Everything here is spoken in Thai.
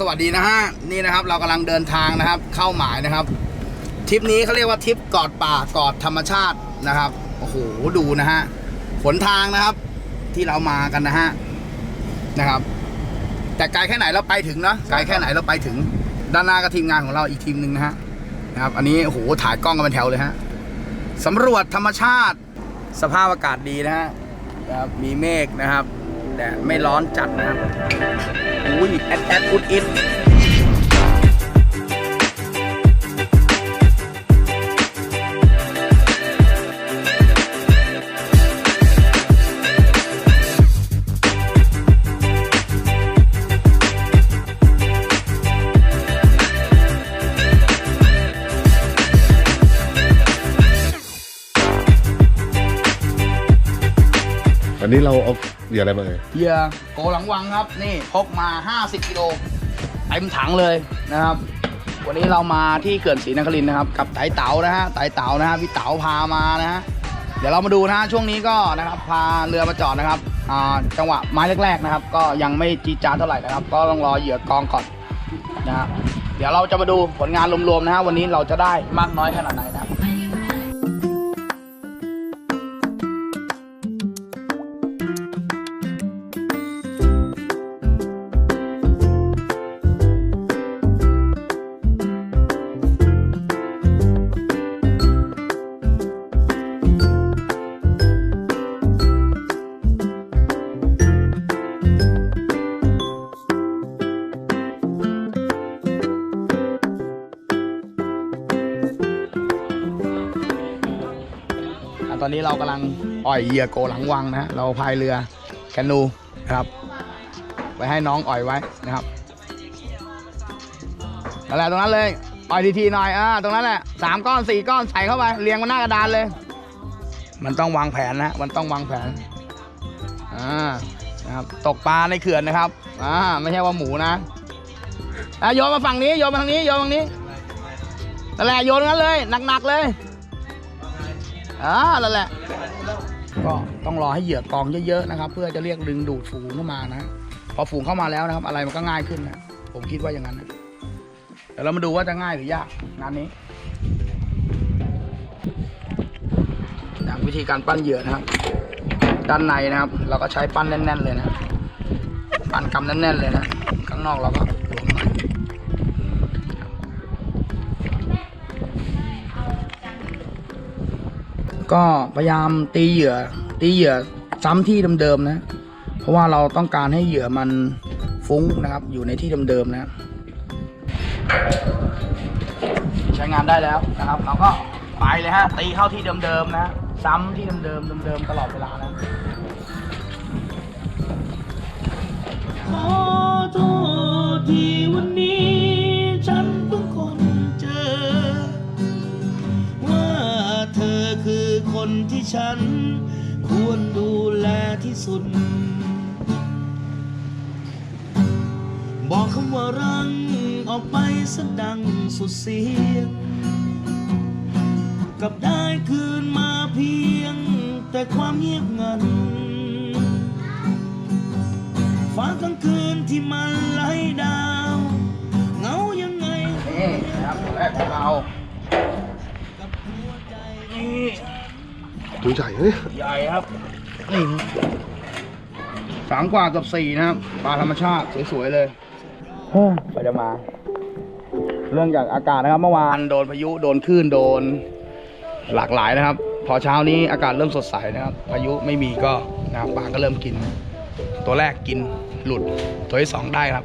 สวัสดีนะฮะนี่นะครับเรากำลังเดินทางนะครับ เข้าหมายนะครับทริปนี้เขาเรียกว่าทริปกอดป่ากอดธรรมชาตินะครับโอ้โหดูนะฮะหนทางนะครับ ที่เรามากันนะฮะนะครับ แต่ไกลแค่ไหนเราไปถึงเนาะไกลแค่ไหนเราไปถึงด้านหน้าก็ทีมงานของเราอีกทีมหนึ่งนะฮะนะครับ อันนี้โอ้โหถ่ายกล้องกันเป็นแถวเลยฮะสำรวจธรรมชาติสภาพอากาศดีนะฮะนะครับมีเมฆนะครับ แดดไม่ร้อนจัดนะครับอุ้ยแอดแอดอุดอิดอันนี้เราเอา เหยื่ออะไรมาเอ่ยเหยื่อโกหลังวังครับนี่พกมา 50กิโลเต็มถังเลยนะครับ วันนี้เรามาที่เขื่อนศรีนครินทร์นะครับ กับไต่เต๋านะฮะไต่เต๋านะฮะพี่เต๋าพามานะฮะเดี๋ยวเรามาดูนะฮะช่วงนี้ก็นะครับพาเรือมาจอดนะครับอ่าจังหวะไม้แรกๆนะครับ ก็ยังไม่จีดจานเท่าไหร่นะครับ ก็ต้องรอเหยื่อกองก่อนนะฮะเดี๋ยวเราจะมาดูผลงานรวมๆนะฮะวันนี้เราจะได้มากน้อยขนาดไหน ตอนนี้เรากำลังอ่อยเหยื่อโกหลังวังนะเราพายเรือแคนูนะครับไว้ให้น้องอ่อยไว้นะครับนั่นแหละตรงนั้นเลยอ่อยทีๆหน่อยอ่าตรงนั้นแหละสามก้อนสี่ก้อนใส่เข้าไปเรียงมันหน้ากระดานเลย มันต้องวางแผนนะมันต้องวางแผนอ่านะครับตกปลาในเขื่อนนะครับอ่าไม่ใช่ว่าหมูนะอะโยนมาฝั่งนี้โยนมาทางนี้โยนมาทางนี้นั่นแหละโยนงนั้นเลยหนักๆเลย อ่านั่นแหละ ก็ต้องรอให้เหยื่อกองเยอะๆนะครับ เพื่อจะเรียกดึงดูดฝูงเข้ามานะ พอฝูงเข้ามาแล้วนะครับ อะไรมันก็ง่ายขึ้นนะ ผมคิดว่าอย่างนั้นนะเดี๋ยวเรามาดูว่าจะง่ายหรือยากงานนี้อย่างวิธีการปั้นเหยื่อนะครับ ด้านในนะครับ เราก็ใช้ปั้นแน่น ๆ เลยนะ ปั้นกำแน่นๆเลยนะ ข้างนอกเราก็ ก็พยายามตีเหยื่อ ตีเหยื่อซ้ำที่เดิมๆนะ เพราะว่าเราต้องการให้เหยื่อมันฟุ้งนะครับ อยู่ในที่เดิมๆนะใช้งานได้แล้วนะครับ เราก็ไปเลยฮะ ตีเข้าที่เดิมๆนะ ซ้ำที่เดิมๆเดิมๆตลอดเวลานะขอโทษที่ คือคนที่ฉัน ควรดูแลที่สุด บอกคำว่ารังออกไปสะดังสุดเสียงกลับได้คืนมาเพียง แต่ความเงียบงันฟ้ากลางคืนที่มันไล่ดาวเหงายังไงนี่นะครับตัวแรกของเรากับหัวใจนี่ ตัวใหญ่นะเนี่ยใหญ่ครับนี่สามกว่ากับสี่นะครับปลาธรรมชาติสวยๆเลยไปจะมา เรื่องจากอากาศนะครับ เมื่อวานโดนพายุโดนคลื่นโดน หลากหลายนะครับ พอเช้านี้อากาศเริ่มสดใสนะครับพายุไม่มีก็นะครับปลาก็เริ่มกิน ตัวแรกกินหลุดตัวที่สองได้ครับ